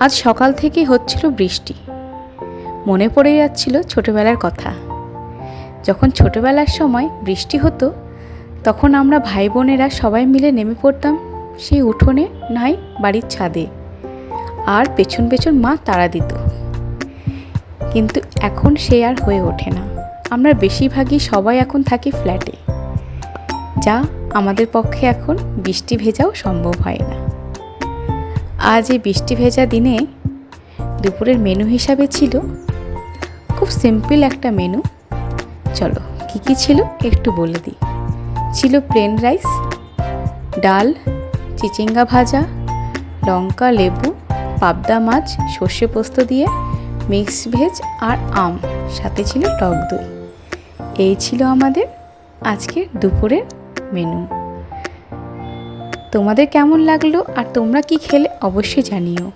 আজ সকাল থেকে হচ্ছিল বৃষ্টি। মনে পড়ে যাচ্ছিল ছোটবেলার কথা। যখন ছোটবেলার সময় বৃষ্টি হতো, তখন আমরা ভাই বোনেরা সবাই মিলে নেমে পড়তাম সেই উঠোনে নাই বাড়ির ছাদে। আর পেছন পেছন মা তাড়া দিত। কিন্তু এখন সে আর হয়ে ওঠে না। আমরা বেশিরভাগই সবাই এখন থাকি ফ্ল্যাটে। যা আমাদের পক্ষে এখন বৃষ্টি ভেজাও সম্ভব হয় না। আজ এই বৃষ্টি ভেজা দিনে দুপুরের মেনু হিসাবে ছিল খুব সিম্পল একটা মেনু চলো, কী কী ছিল একটু বলে দিই। ছিল প্লেন রাইস ডাল, চিচিঙ্গা ভাজা, লঙ্কা, লেবু, পাবদা মাছ, সর্ষে পোস্ত দিয়ে মিক্স ভেজ আর আম। সাথে ছিল টক দই। এই ছিল আমাদের আজকের দুপুরের মেনু তোমাদের কেমন লাগল আর তোমরা কি খেলে অবশ্যই জানিও।